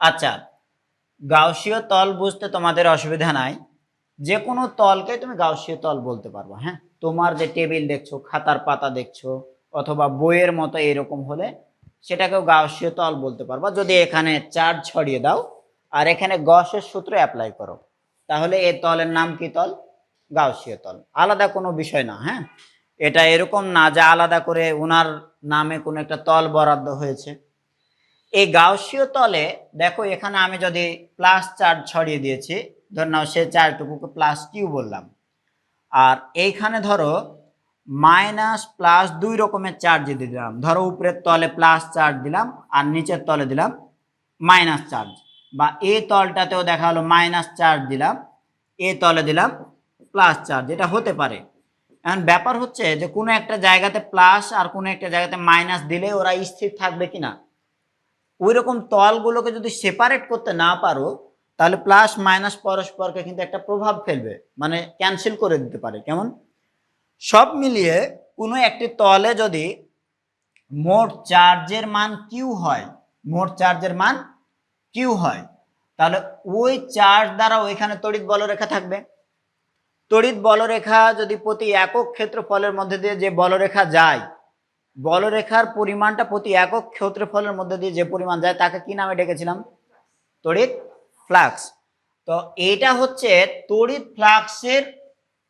আচ্ছা গাউসীয় তল বুঝতে তোমাদের অসুবিধা নাই। যে কোনো তলকে তুমি গাউসীয় তল বলতে পারব হ্যাঁ? তোমার যে টেবিল দেখছ, খাতার পাতা দেখছ, অথবা বইয়ের মতো এরকম হলে সেটাকেও গাউসীয় তল বলতে পারবা। যদি এখানে চার্জ ছড়িয়ে দাও, আর এখানে গসের সূত্র অ্যাপ্লাই করো, তাহলে এই তলের নাম কি তল? গাউসীয় তল। আলাদা কোনো বিষয় না হ্যাঁ? এটা এরকম না যে আলাদা করে ওনার নামে কোনো একটা তল বরাদ্দ হয়েছে। এই গাউসীয় তলে, দেখো এখানে আমি যদি প্লাস চার্জ ছড়িয়ে দিয়েছি, ধর নাও সে চারটুকুকে প্লাস কিউ বললাম। আর এইখানে ধরো মাইনাস প্লাস দুই রকমের চার্জ দিলাম। ধরো উপরের তলে প্লাস চার্জ দিলাম, আর নিচের তলে দিলাম মাইনাস চার্জ বা এই তলটাতেও দেখা হলো মাইনাস চার্জ দিলাম এ তলে দিলাম প্লাস চার্জ এটা হতে পারে। এখন ব্যাপার হচ্ছে যে কোনো একটা জায়গাতে প্লাস আর কোনো একটা জায়গাতে মাইনাস দিলে ওরা স্থির থাকবে কিনা? ওই রকম তলগুলোকে যদি সেপারেট করতে না পারো, তাহলে প্লাস মাইনাস পরস্পরকে কিন্তু একটা প্রভাব ফেলবে মানে ক্যান্সেল করে দিতে পারে। কেমন? সব মিলিয়ে কোনো একটি তলে যদি মোট চার্জের মান কিউ হয়, মোট চার্জের মান কিউ হয়, তাহলে ওই চার্জ দ্বারা ওইখানে তড়িৎ বলরেখা থাকবে। তড়িৎ বলরেখা যদি প্রতি একক ক্ষেত্রফলের মধ্যে দিয়ে যে বলরেখা যায় বলরেখার পরিমাণটা প্রতি একক ক্ষেত্রফলের মধ্যে দিয়ে যে পরিমাণ যায়, তাকে কি নামে ডেকেছিলাম? তড়িৎ ফ্লাক্স। তো এইটা হচ্ছে তড়িৎ ফ্লাক্সের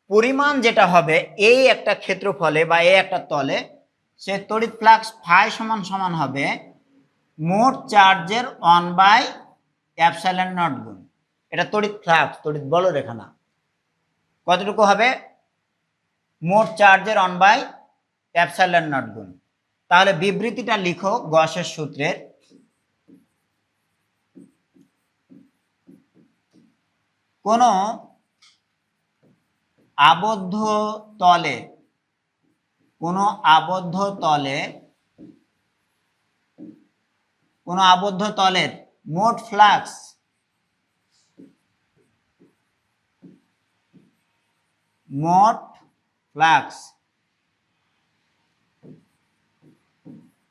পরিমাণ যেটা হবে এই একটা ক্ষেত্রফলে বা এই একটা তলে, সে তড়িৎ ফ্লাক্স ফাই সমান সমান হবে মোট চার্জের অন বাই অ্যাপসাইলেন নট গুণ। এটা তড়িৎ ফ্লাক্স, তড়িৎ বলরেখা না। কতটুকু হবে? মোট চার্জের অন বাই অ্যাপসাইলেন নট গুণ। তাহলে বিবৃতিটা লিখো গসের সূত্রের। কোন আবদ্ধ তলে, কোন আবদ্ধ তলে, কোন আবদ্ধ তলের মোট ফ্লাক্স মোট ফ্লাক্স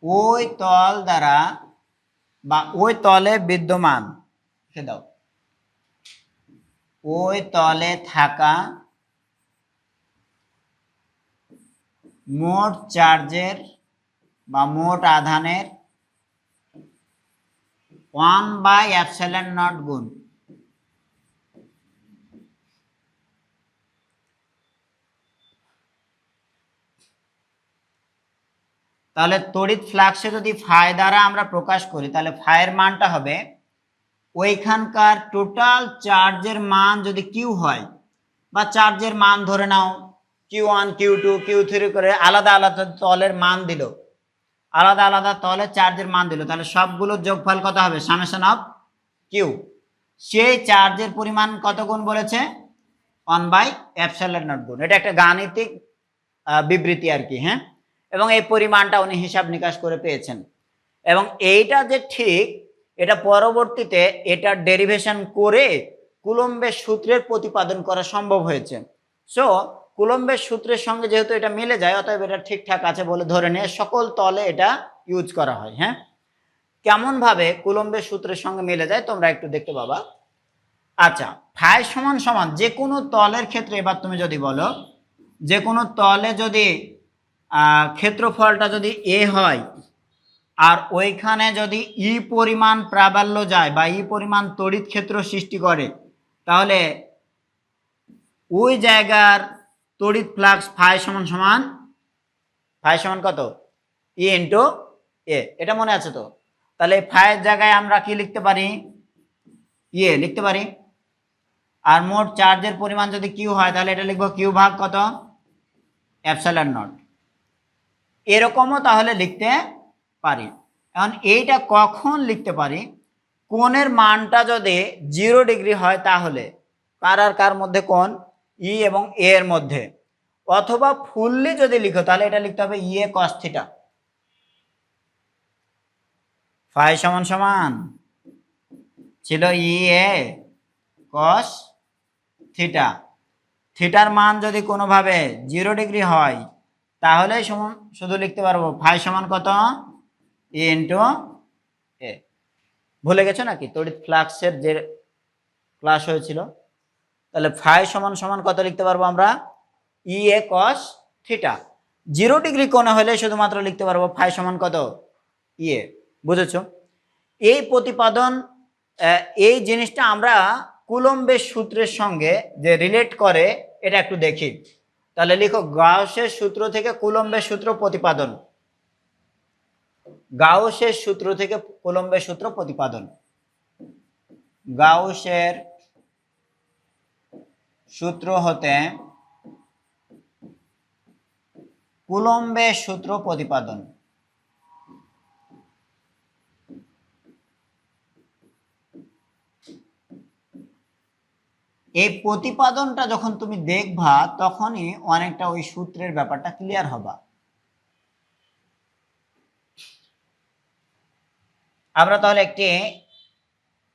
ওই তল দ্বারা বা ওই তলে বিদ্যমান, লিখে দাও। ওই তলে থাকা মোট চার্জের বা মোট আধানের ওয়ান বাই অ্যাপসাইলেন নট গুণ তাহলে তড়িৎ ফ্লাক্সে যদি ফাই দ্বারা আমরা প্রকাশ করি, তাহলে ফাইয়ের মানটা হবে ওইখানকার টোটাল চার্জের মান যদি কিউ হয়, বা চার্জের মান ধরে নাও Q one Q two Q three করে আলাদা আলাদা তলের মান দিল। আলাদা আলাদা তলে চার্জের মান দিল, তাহলে সবগুলোর যোগফল কত হবে? সামেশন অফ কিউ সেই চার্জের পরিমাণ কত গুণ বলেছে? ওয়ান বাই অ্যাপসাইলেন নট গুণ এটা একটা গাণিতিক বিবৃতি আর কি হ্যাঁ? এবং এই পরিমাণটা উনি হিসাব নিকাশ করে পেয়েছেন। এবং এইটা যে ঠিক, এটা পরবর্তীতে এটার ডেরিভেশন করে কুলম্বের সূত্রের প্রতিপাদন করা সম্ভব হয়েছে। সো কুলম্বের সূত্রের সঙ্গে যেহেতু এটা মিলে যায়, অতএব এটা ঠিকঠাক আছে বলে ধরে নিয়ে সকল তলে এটা ইউজ করা হয় হ্যাঁ? কেমনভাবে কুলম্বের সূত্রের সঙ্গে মিলে যায় তোমরা একটু দেখতে পাবা। আচ্ছা ফাই সমান সমান যে কোনো তলের ক্ষেত্রে এবার তুমি যদি বলো, যে কোনো তলে যদি ক্ষেত্রফলটা যদি এ হয়, আর ওইখানে যদি ই পরিমাণ প্রাবল্য যায় বা ই পরিমাণ তড়িৎ ক্ষেত্র সৃষ্টি করে, তাহলে ওই জায়গার তড়িৎ ফ্লাক্স ফাই সমান সমান, ফাই সমান কত? E into A. এটা মনে আছে তো? তাহলে ফাইয়ের জায়গায় আমরা কি লিখতে পারি? ইয়ে লিখতে পারি। আর মোট চার্জের পরিমাণ যদি কিউ হয়, তাহলে এটা লিখব কিউ ভাগ কত? Epsilon nought. এরকমও তাহলে লিখতে পারি। এখন এইটা কখন লিখতে পারি? কোণের মানটা যদি জিরো ডিগ্রি হয় তাহলে, কার আর কার মধ্যে কোণ? ই এবং এ এর মধ্যে। অথবা ফুললি যদি লিখো, তাহলে এটা লিখতে হবে ই এ কস থিটা ফাই সমান সমান ছিল ই এ কস থিটা থিটার মান যদি কোনোভাবে জিরো ডিগ্রি হয় তাহলে শুধু লিখতে পারব, ফাই সমান কত? ই ইন্টু এ ভুলে গেছো নাকি? তড়িৎ ফ্লাক্সের যে ক্লাস হয়েছিল, তাহলে ফাই সমান সমান কত লিখতে পারব আমরা? E A cos theta zero degree কোণে হলে শুধুমাত্র লিখতে পারব ফাই সমান কত? ইয়ে বুঝেছ? এই প্রতিপাদন এই জিনিসটা আমরা কুলম্বের সূত্রের সঙ্গে যে রিলেট করে, এটা একটু দেখি। তাহলে লিখো, গাউসের সূত্র থেকে কুলম্বের সূত্র প্রতিপাদন। গাউসের সূত্র থেকে কুলম্বের সূত্র প্রতিপাদন। গাউসের সূত্র হতে কুলম্বের সূত্র প্রতিপাদন। এই প্রতিপাদনটা যখন তুমি দেখবা, তখনই অনেকটা ওই সূত্রের ব্যাপারটা ক্লিয়ার হবা। আমরা তাহলে একটি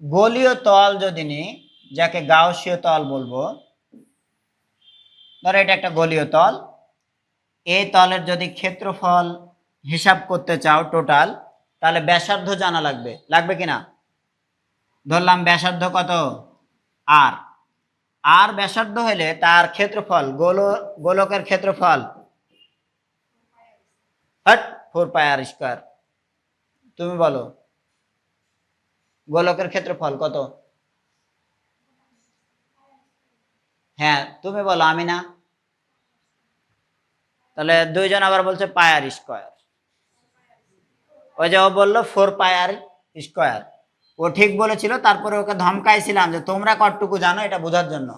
গোলীয় তল যদি নিই, যাকে গাউসীয় তল বলব, ধরো এটা একটা গোলীয় তল। এই তলের যদি ক্ষেত্রফল হিসাব করতে চাও টোটাল তাহলে ব্যাসার্ধ জানা লাগবে। লাগবে কিনা? ধরলাম ব্যাসার্ধ কত? আর আর ব্যাসার্ধ হলে তার ক্ষেত্রফল, গোল, গোলকের ক্ষেত্রফল হট ফোর পাই আর স্কোয়ার তুমি বলো, গোলকের ক্ষেত্রফল কত? হ্যাঁ তুমি বলো, আমি না। তাহলে দুইজন আবার বলছে পায়ার স্কোয়ার ওই যে ও বলল ফোর পায়ার স্কোয়ার ও ঠিক বলেছিল, তারপরে ওকে ধমকাইছিলাম যে, তোমরা কতটুকু জানো এটা বোঝার জন্য?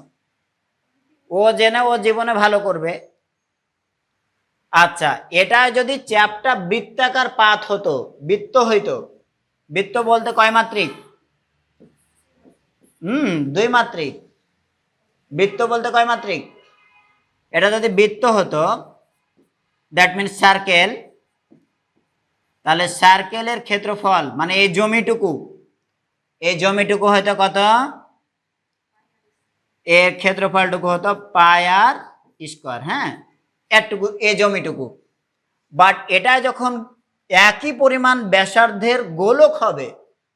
ও জেনে ও জীবনে ভালো করবে। আচ্ছা এটা যদি চ্যাপটা বৃত্তাকার পাত হতো, বৃত্ত হইতো, বৃত্ত বলতে কয় মাত্রিক? হুম, দুই মাত্রিক। বৃত্ত বলতে কয় মাত্রিক? এটা যদি বৃত্ত হতো দ্যাট মিনস সার্কেল তাহলে সার্কেলের ক্ষেত্রফল মানে এই জমিটুকু এই জমিটুকু হয়তো কত? এর ক্ষেত্রফলটুকু হতো পায়ার স্কোয়ার হ্যাঁ? এটুকু এ জমিটুকু। বাট এটা যখন একই পরিমাণ ব্যাসার্ধের গোলক হবে,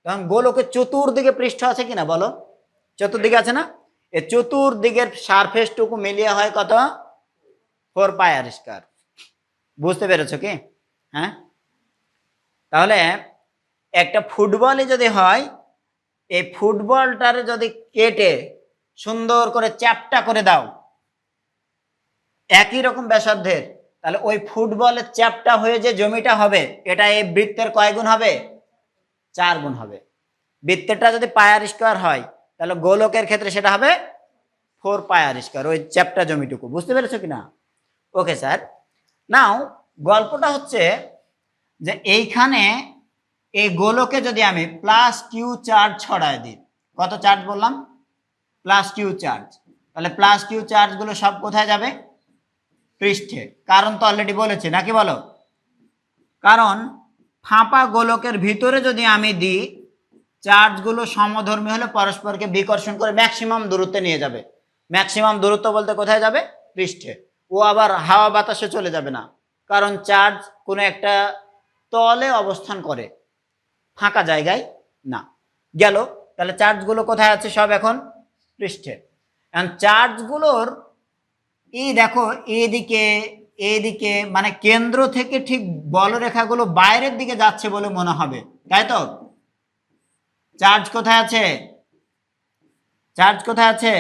তখন গোলকের চতুর্দিকে পৃষ্ঠ আছে কিনা বলো? চতুর্দিকে আছে না? এ চতুর্দিকের সারফেসটুকু মিলিয়ে হয় কত? ফোর পায়ার স্কোয়ার বুঝতে পেরেছ কি? হ্যাঁ? তাহলে একটা ফুটবলই যদি হয় এই ফুটবলটার যদি কেটে সুন্দর করে চ্যাপটা করে দাও, একই রকম ব্যাসার্ধের, তাহলে ওই ফুটবলের চ্যাপটা হয়ে যে জমিটা হবে, এটা এই বৃত্তের কয় গুণ হবে? চার গুণ হবে। বৃত্তেরটা যদি পায়ার স্কোয়ার হয়, তাহলে গোলকের ক্ষেত্রে সেটা হবে ফোর পায়ার স্কোয়ার, ওই চ্যাপটা জমিটুকু। বুঝতে পেরেছ কি না ওকে স্যার, নাও গল্পটা হচ্ছে যে এইখানে এই গোলকে যদি আমি প্লাস কিউ চার্জ ছড়ায় দিই, কত চার্জ বললাম? প্লাস কিউ চার্জ তাহলে প্লাস কিউ চার্জগুলো সব কোথায় যাবে? পৃষ্ঠে। কারণ তো অলরেডি বলেছে, নাকি বলো? কারণ ফাঁপা গোলকের ভিতরে যদি আমি দিই চার্জগুলো সমধর্মী হলে পরস্পরকে বিকর্ষণ করে ম্যাক্সিমাম দূরত্বে নিয়ে যাবে। ম্যাক্সিমাম দূরত্ব বলতে কোথায় যাবে? পৃষ্ঠে। ও আবার হাওয়া বাতাসে চলে যাবে না। কারণ চার্জ কোনো একটা তলে অবস্থান করে। ফাঁকা জায়গায় না। গেল। তাহলে চার্জগুলো কোথায় আছে সব এখন? পৃষ্ঠে। এখন চার্জগুলোর এই দেখো, এদিকে এদিকে মানে কেন্দ্র থেকে ঠিক বলরেখাগুলো বাইরের দিকে যাচ্ছে বলে মনে হবে। তাই তো? চার্জ কোথায় আছে? চার্জ কোথায় আছে?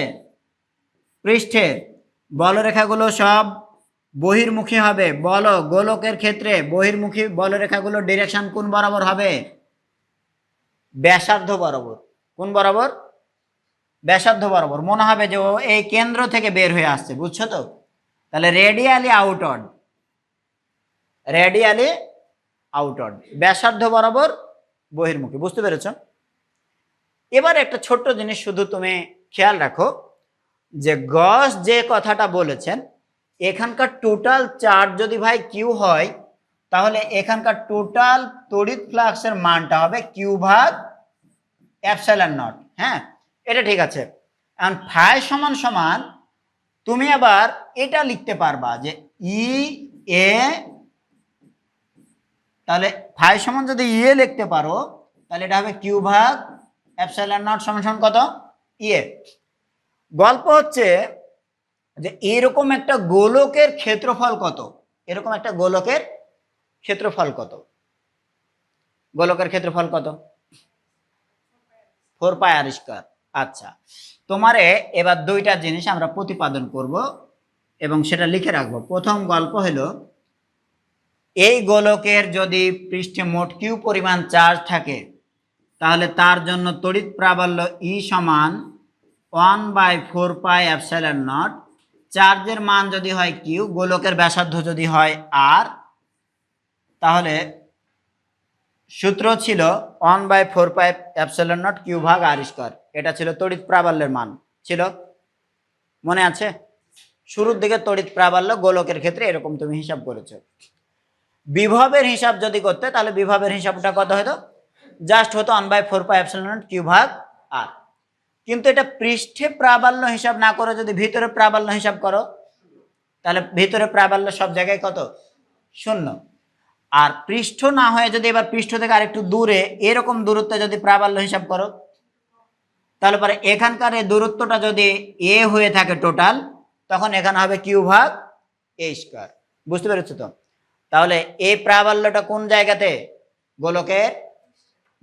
পৃষ্ঠে। বলরেখাগুলো সব বহির্মুখী হবে। বল, গোলকের ক্ষেত্রে বহির্মুখী বলরেখাগুলো ডিরেকশন কোন বরাবর হবে? ব্যাসার্ধ বরাবর। কোন বরাবর? ব্যাসার্ধ বরাবর। মনে হবে যে ও এই কেন্দ্র থেকে বের হয়ে আসছে, বুঝছ তো? তাহলে রেডিয়ালি আউটওয়ার্ড রেডিয়ালি আউটওয়ার্ড ব্যাসার্ধ বরাবর বহির্মুখী, বুঝতে পেরেছ? এবার একটা ছোট্ট জিনিস শুধু তুমি খেয়াল রাখো, যে গস যে কথাটা বলেছেন, এখানকার টোটাল চার্জ যদি ভাই কিউ হয় তাহলে এখানকার টোটাল তড়িৎ ফ্লাক্সের মানটা হবে কিউ ভাগ অ্যাপসাইলন নট হ্যাঁ? এটা ঠিক আছে। এখন ফাই সমান সমান, তুমি আবার এটা লিখতে পারবা যে ই এ তাহলে ফাই সমান যদি ইয়ে লিখতে পারো, তাহলে এটা হবে কিউ ভাগ অ্যাপসাইলন নট সমান সমান কত? ইয়ে গল্প হচ্ছে যে এরকম একটা গোলকের ক্ষেত্রফল কত? এরকম একটা গোলকের ক্ষেত্রফল কত? গোলকের ক্ষেত্রফল কত? Four pi r square. আচ্ছা তোমারে এবার দুইটা জিনিস আমরা প্রতিপাদন করব এবং সেটা লিখে রাখব। প্রথম গল্প হলো, এই গোলকের যদি পৃষ্ঠে মোট কিউ পরিমাণ চার্জ থাকে, তাহলে তার জন্য তড়িৎ প্রাবল্য ই সমান one by four pi epsilon naught. চার্জের মান যদি হয় কিউ, গোলকের ব্যাসার্ধ যদি হয় আর তাহলে সূত্র ছিল one by four pi epsilon naught q ভাগ আর স্কোয়ার এটা ছিল তড়িৎ প্রাবল্যের মান। ছিল? মনে আছে? শুরুর দিকে তড়িৎ প্রাবল্য গোলকের ক্ষেত্রে এরকম তুমি হিসাব করেছ। বিভবের হিসাব যদি করতে, তাহলে বিভবের হিসাবটা কত হতো? জাস্ট হতো one by four pi epsilon naught q ভাগ আর কিন্তু এটা পৃষ্ঠে প্রাবল্য হিসাব না করে যদি ভিতরে প্রাবল্য হিসাব করো, তাহলে ভিতরে প্রাবল্য সব জায়গায় কত? শূন্য। আর পৃষ্ঠ না হয়ে যদি এবার পৃষ্ঠ থেকে আরেকটু দূরে, এরকম দূরত্বে যদি প্রাবল্য হিসাব করো, তাহলে পরে এখানকার দূরত্বটা যদি এ হয়ে থাকে টোটাল তখন এখানে হবে কিউ ভাগ এ স্কোয়ার বুঝতে পেরেছ তো? তাহলে এই প্রাবল্যটা কোন জায়গাতে? গোলকের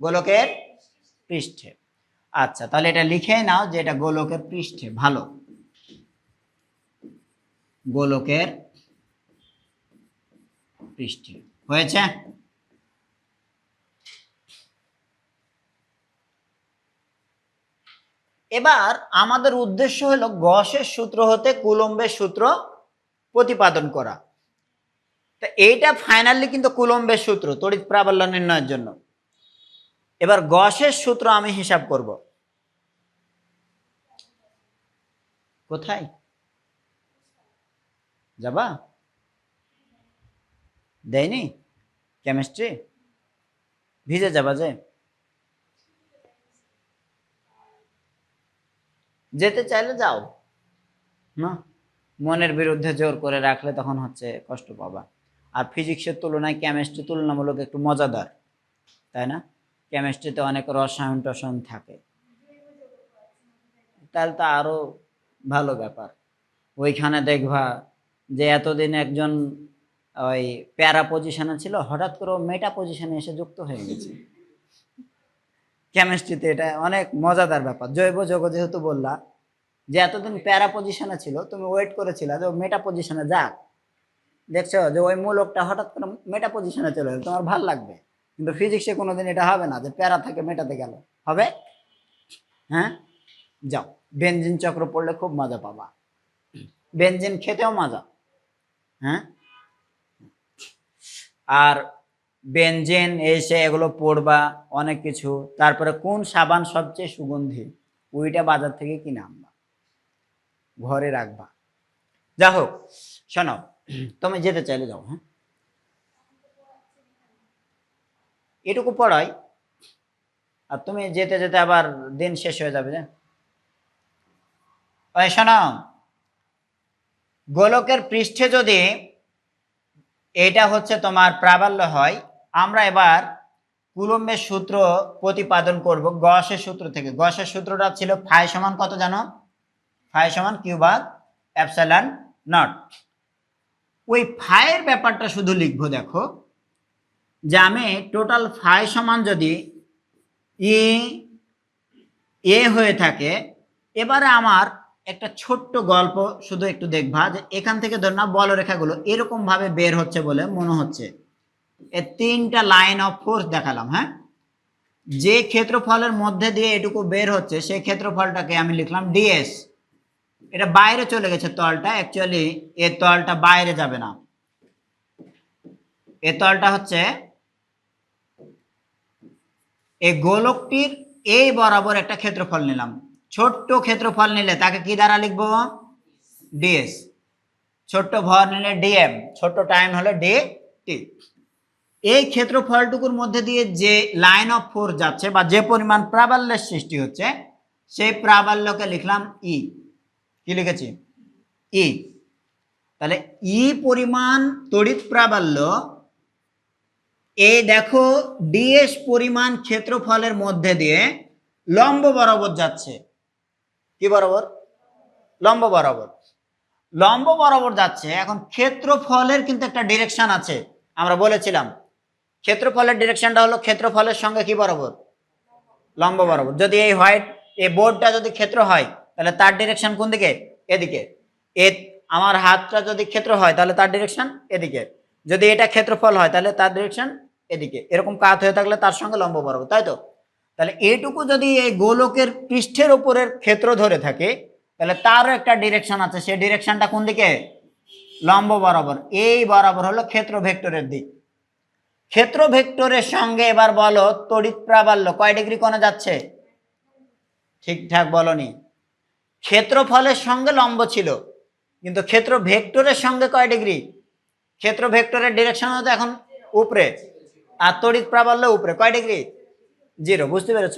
গোলকের পৃষ্ঠে। আচ্ছা তাহলে এটা লিখে নাও যে এটা গোলকের পৃষ্ঠে। ভালো। গোলকের পৃষ্ঠে। হয়েছে? এবার আমাদের উদ্দেশ্য হলো গসের সূত্র হতে কুলম্বের সূত্র প্রতিপাদন করা। তো এইটা ফাইনালি কিন্তু কুলম্বের সূত্র, তড়িৎ প্রাবল্য নির্ণয়ের জন্য। এবার গসের সূত্র আমি হিসাব করব। কোথায়? যাবা? দেয়নি? কেমিস্ট্রি ভিজে যাবা যে। যেতে চাইলে যাও। না? মনের বিরুদ্ধে জোর করে রাখলে তখন হচ্ছে কষ্ট পাবা। আর ফিজিক্সের তুলনায় কেমিস্ট্রি তুলনামূলক একটু মজাদার, তাই না? কেমিস্ট্রিতে অনেক রসায়ন টসায়ন থাকে। তাহলে তো আরও ভালো ব্যাপার। ওইখানে দেখবা যে এতদিন একজন ওই প্যারা পজিশনে ছিল, হঠাৎ করে মেটা পজিশনে এসে যুক্ত হয়ে গেছে। কেমিস্ট্রিতে এটা অনেক মজাদার ব্যাপার। জৈব যৌগ যেহেতু বললা, যে এতদিন প্যারা পজিশনে ছিল, তুমি ওয়েট করেছিলা যে মেটা পজিশনে যাক। দেখছ যে ওই মূলকটা হঠাৎ করে মেটা পজিশনে চলে গেল। তোমার ভালো লাগবে, কিন্তু ফিজিক্সে কোনোদিন এটা হবে না যে প্যারা থেকে মেটাতে গেল। হবে? হ্যাঁ? যাও। বেঞ্জিন চক্র পড়লে খুব মজা পাবা। বেঞ্জিন খেতেও মজা। হ্যাঁ? আর বেঞ্জেন এসে এগুলো পড়বা, অনেক কিছু। তারপরে কোন সাবান সবচেয়ে সুগন্ধি? ওইটা বাজার থেকে কিনে আনবা। ঘরে রাখবা। যা হোক, শোনো, তুমি যেতে চাইলে যাও হ্যাঁ? এটুকু পড়াই। আর তুমি যেতে যেতে আবার দিন শেষ হয়ে যাবে যে ওই শোনো, গোলকের পৃষ্ঠে যদি এটা হচ্ছে তোমার প্রাবল্য হয়। আমরা এবার কুলম্বের সূত্র প্রতিপাদন করব, গসের সূত্র থেকে। গসের সূত্রটা ছিল ফাই সমান কত জানো? ফাই সমান কিউ ভাগ অ্যাপসাইলন নট। ওই ফাইয়ের ব্যাপারটা শুধু লিখব, দেখো। যে আমি টোটাল ফাই সমান যদি ই, এ হয়ে থাকে, এবারে আমার একটা ছোট্ট গল্প, শুধু একটু দেখবা, যে এখান থেকে ধর না বলরেখাগুলো এরকম ভাবে বের হচ্ছে বলে মনে হচ্ছে। এ তিনটা লাইন অফ ফোর্স দেখালাম হ্যাঁ? যে ক্ষেত্রফলের মধ্যে দিয়ে এটুকু বের হচ্ছে সেই ক্ষেত্রফলটাকে আমি লিখলাম ডিএস এটা বাইরে চলে গেছে তলটা অ্যাকচুয়ালি এ তলটা বাইরে যাবে না। এ তলটা হচ্ছে এই গোলকটির এই বরাবর একটা ক্ষেত্রফল নিলাম। ছোট্ট ক্ষেত্রফল নিলে তাকে কি দ্বারা লিখব? ডিএস ছোট্ট ভর নিলে ডিএম ছোট্ট টাইম হলো ডি টি এই ক্ষেত্রফলটুকুর মধ্যে দিয়ে যে লাইন অফ ফোর্স যাচ্ছে বা যে পরিমাণ প্রাবল্যের সৃষ্টি হচ্ছে, সেই প্রাবল্যকে লিখলাম ই কি লিখেছি? ই তাহলে ই পরিমাণ তড়িৎ প্রাবল্য, এই দেখো ডিএস পরিমাণ ক্ষেত্রফলের মধ্যে দিয়ে লম্ব বরাবর যাচ্ছে। কি বরাবর? লম্ব বরাবর। লম্ব বরাবর যাচ্ছে, এখন ক্ষেত্রফলের কিন্তু একটা ডিরেকশন আছে, আমরা বলেছিলাম। ক্ষেত্রফলের ডিরেকশনটা হলো ক্ষেত্রফলের সঙ্গে কি বরাবর? লম্ব বরাবর। যদি এই হোয়াইট এই বোর্ডটা যদি ক্ষেত্র হয়, তাহলে তার ডিরেকশন কোন দিকে? এদিকে। এ, আমার হাতটা যদি ক্ষেত্র হয়, তাহলে তার ডিরেকশন এদিকে। যদি এটা ক্ষেত্রফল হয়, তাহলে তার ডিরেকশন এদিকে। এরকম কাত হয়ে থাকলে তার সঙ্গে লম্ব বরাবর, তাই তো? তাহলে এটুকু যদি এই গোলকের পৃষ্ঠের উপরের ক্ষেত্র ধরে থাকে, তাহলে তারও একটা ডিরেকশন আছে। সেই ডিরেকশনটা কোন দিকে? লম্ব বরাবর। এই বরাবর হলো ক্ষেত্র ভেক্টরের দিক। ক্ষেত্র ভেক্টরের সঙ্গে এবার বলো, তড়িৎ প্রাবল্য কয় ডিগ্রি কোণে যাচ্ছে? ঠিকঠাক বলনি। ক্ষেত্রফলের সঙ্গে লম্ব ছিল, কিন্তু ক্ষেত্র ভেক্টরের সঙ্গে কয় ডিগ্রি? ক্ষেত্র ভেক্টরের ডিরেকশন হতো এখন উপরে, আর তড়িৎ প্রাবল্য উপরে। কয় ডিগ্রি? জিরো, বুঝতে পেরেছ?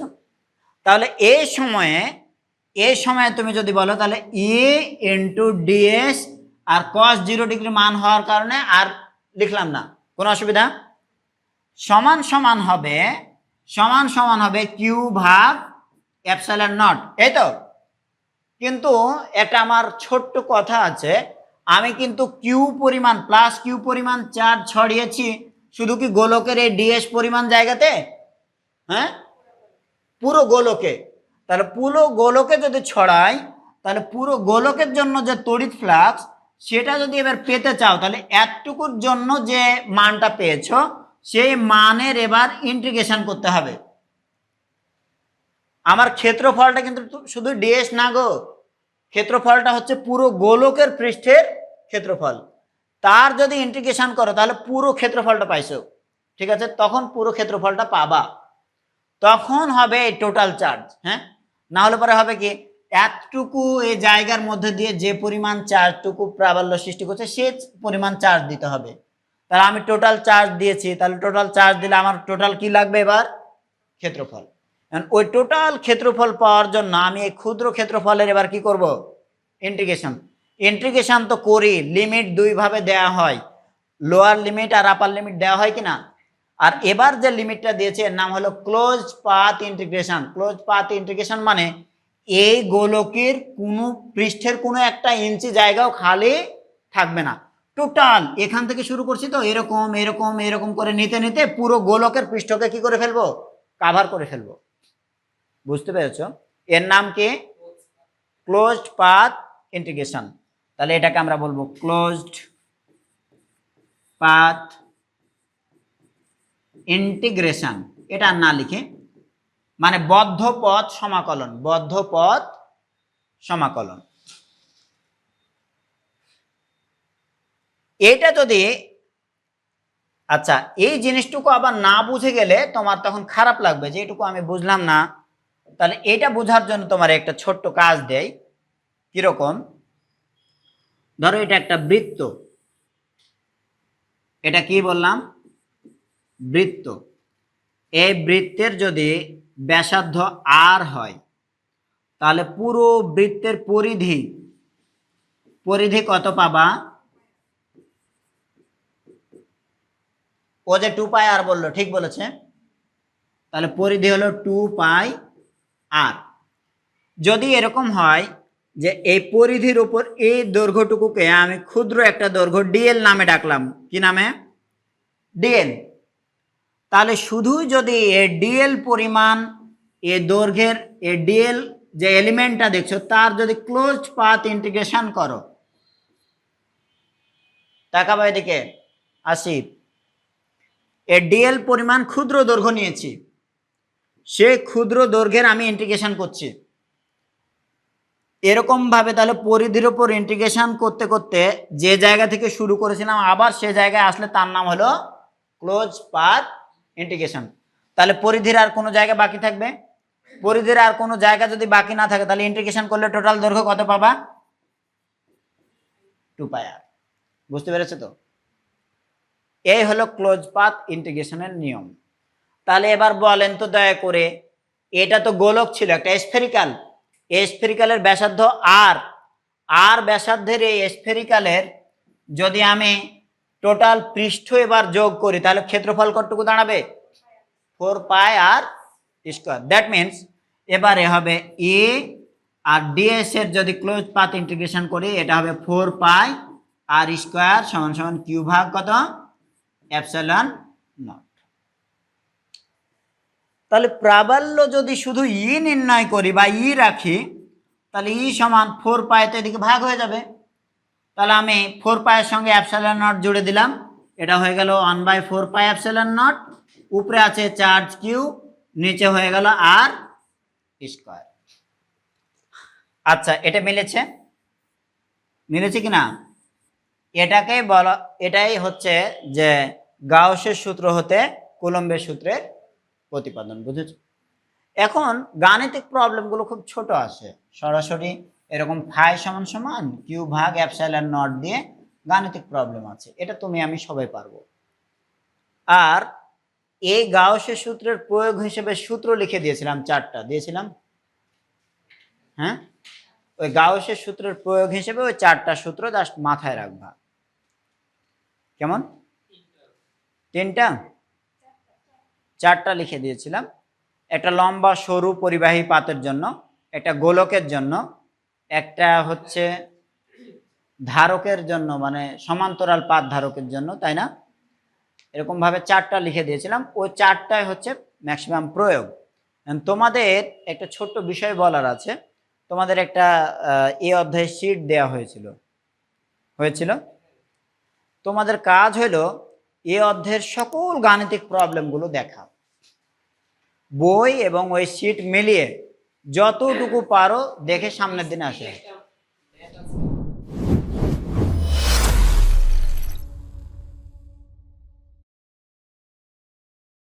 তাহলে এই সময়ে এই সময়ে তুমি যদি বলো, তাহলে ই ইন্টু ডিএস আর কস জিরো ডিগ্রি মান হওয়ার কারণে আর লিখলাম না। কোনো অসুবিধা? সমান সমান হবে, সমান সমান হবে কিউ ভাগ অ্যাপসাইলন নট। এই তো? কিন্তু একটা আমার ছোট্ট কথা আছে, আমি কিন্তু কিউ পরিমাণ প্লাস কিউ পরিমাণ চার্জ ছড়িয়েছি, শুধু কি গোলকের এই ডিএস পরিমাণ জায়গাতে? হ্যাঁ? পুরো গোলকে। তাহলে পুরো গোলকে যদি ছড়াই, তাহলে পুরো গোলকের জন্য যে তড়িৎ ফ্লাক্স সেটা যদি এবার পেতে চাও, তাহলে এতটুকুর জন্য যে মানটা পেয়েছ, সেই মানের এবার ইন্টিগ্রেশন করতে হবে। আমার ক্ষেত্রফলটা কিন্তু শুধু ডিএস না গো। ক্ষেত্রফলটা হচ্ছে পুরো গোলকের পৃষ্ঠের ক্ষেত্রফল। তার যদি ইন্টিগ্রেশন করো, তাহলে পুরো ক্ষেত্রফলটা পাইছো। ঠিক আছে? তখন পুরো ক্ষেত্রফলটা পাবা। তখন হবে টোটাল চার্জ হ্যাঁ? না হলে পরে হবে কি? এতটুকু এই জায়গার মধ্যে দিয়ে যে পরিমাণ চার্জটুকু প্রাবল্য সৃষ্টি করছে, সে পরিমাণ চার্জ দিতে হবে। তাহলে আমি টোটাল চার্জ দিয়েছি, তাহলে টোটাল চার্জ দিলে আমার টোটাল কি লাগবে এবার? ক্ষেত্রফল। ওই টোটাল ক্ষেত্রফল পাওয়ার জন্য আমি এই ক্ষুদ্র ক্ষেত্রফলের এবার কি করব? ইন্টিগ্রেশন ইন্টিগ্রেশন তো করি লিমিট দুইভাবে দেয়া হয়। লোয়ার লিমিট আর আপার লিমিট দেওয়া হয় কি না আর এবার যে লিমিটটা দিয়েছে, এর নাম হলো close path integration. Close path integration মানে এই গোলকের কোনো, পৃষ্ঠের কোনো একটা ইঞ্চি জায়গাও খালি থাকবে না। টোটাল এখান থেকে শুরু করছি তো, এরকম এরকম এরকম করে নিতে নিতে পুরো গোলকের পৃষ্ঠকে কি করে ফেলব? কাভার করে ফেলব। বুঝতে পেরেছ? এর নাম কি? ক্লোজড পাথ ইন্টিগ্রেশন তাহলে এটাকে আমরা বলব ক্লোজড পাথ ইন্টিগ্রেশন এটা না লিখে মানে বদ্ধ পথ সমাকলন, বদ্ধ পথ সমাকলন। এটা যদি আচ্ছা এই জিনিসটুকু আবার না বুঝে গেলে তোমার তখন খারাপ লাগবে যে এটুকু আমি বুঝলাম না। তাহলে এটা বোঝার জন্য তোমার একটা ছোট্ট কাজ দেয় কীরকম? ধরো এটা একটা বৃত্ত। এটা কি বললাম? বৃত্ত। এই বৃত্তের যদি ব্যাসার্ধ আর হয়, তাহলে পুরো বৃত্তের পরিধি পরিধি কত পাবা? ও যে টু পাই আর বলল, ঠিক বলেছে? তাহলে পরিধি হলো টু পাই আর যদি এরকম হয় যে এই পরিধির উপর এই দৈর্ঘ্যটুকুকে আমি ক্ষুদ্র একটা দৈর্ঘ্য ডিএল নামে ডাকলাম, কি নামে? ডিএল তাহলে শুধু যদি এ ডিএল পরিমাণ, এ দৈর্ঘ্যের, এ ডিএল যে এলিমেন্টটা দেখছ, তার যদি ক্লোজ পাথ ইন্টিগ্রেশন করো, তাকাবা এদিকে আসি এ ডিএল পরিমাণ ক্ষুদ্র দৈর্ঘ্য নিয়েছি, সে ক্ষুদ্র দৈর্ঘ্যের আমি ইন্টিগ্রেশন করছি। এরকম ভাবে তাহলে পরিধির ওপর ইন্টিগ্রেশন করতে করতে যে জায়গা থেকে শুরু করেছিলাম, আবার সে জায়গায় আসলে তার নাম হলো ক্লোজ পাথ ইন্টিগ্রেশন তাহলে পরিধির আর কোনো জায়গা বাকি থাকবে? পরিধির আর কোনো জায়গা যদি বাকি না থাকে, তাহলে ইন্টিগ্রেশন করলে টোটাল দৈর্ঘ্য কত পাবা? টু পাই আর বুঝতে পেরেছ তো? এই হলো ক্লোজ পাথ ইন্টিগ্রেশনের নিয়ম। তাহলে এবার বলেন তো দয়া করে, এটা তো গোলক ছিল, একটা স্ফেরিক্যাল স্ফেরিক্যালের ব্যাসার্ধ আর আর ব্যাসার্ধের এই স্ফেরিক্যালের যদি আমি টোটাল পৃষ্ঠ এবার যোগ করি, তাহলে ক্ষেত্রফল কতটুকু দাঁড়াবে? Four pi r square that means এবারে হবে এ আর ডিএস এর যদি ক্লোজ পাথ ইন্টিগ্রেশন করি, এটা হবে ফোর পাই আর স্কোয়ার সমান সমান কিউ ভাগ কত? অ্যাপসালন নট তাহলে প্রাবল্য যদি শুধু ই নির্ণয় করি বা ই রাখি, তাহলে ই সমান ফোর পাইতে এদিকে ভাগ হয়ে যাবে। তাহলে আমি ফোর পায়ের সঙ্গে অ্যাপসালন নট জুড়ে দিলাম। এটা হয়ে গেল one by four pi epsilon naught উপরে আছে চার্জ কিউ নিচে হয়ে গেল আর স্কোয়ার আচ্ছা এটা মিলেছে? মিলেছে কি না? এটাকে বলা, এটাই হচ্ছে যে গাউসের সূত্র হতে কুলম্বের সূত্রের প্রতিপাদন, বুঝেছ? এখন গাণিতিক প্রবলেমগুলো খুব ছোট আসে সরাসরি এরকম ফাই সমান সমান কিউ ভাগ অ্যাপসাইলার নট দিয়ে গাণিতিক প্রবলেম আছে। এটা তুমি, আমি সবাই পারব। আর এই গাউসের সূত্রের প্রয়োগ হিসেবে সূত্র লিখে দিয়েছিলাম চারটা। দিয়েছিলাম? হ্যাঁ? ওই গাউসের সূত্রের প্রয়োগ হিসেবে ওই চারটা সূত্র জাস্ট মাথায় রাখবা। কেমন? তিনটা? চারটা লিখে দিয়েছিলাম। একটা লম্বা সরু পরিবাহী পাতের জন্য, একটা গোলকের জন্য একটা হচ্ছে ধারকের জন্য মানে সমান্তরাল পাত ধারকের জন্য, তাই না? এরকম ভাবে চারটা লিখে দিয়েছিলাম। ওই চারটায় হচ্ছে ম্যাক্সিমাম প্রয়োগ। তোমাদের একটা ছোট্ট বিষয় বলার আছে। তোমাদের একটা এ অধ্যায়ে শিট দেয়া হয়েছিল। হয়েছিল? তোমাদের কাজ হলো এ অধ্যায়ের সকল গাণিতিক প্রবলেমগুলো দেখা। বই এবং ওই শিট মিলিয়ে যতটুকু পারো দেখে সামনের দিনে আসে।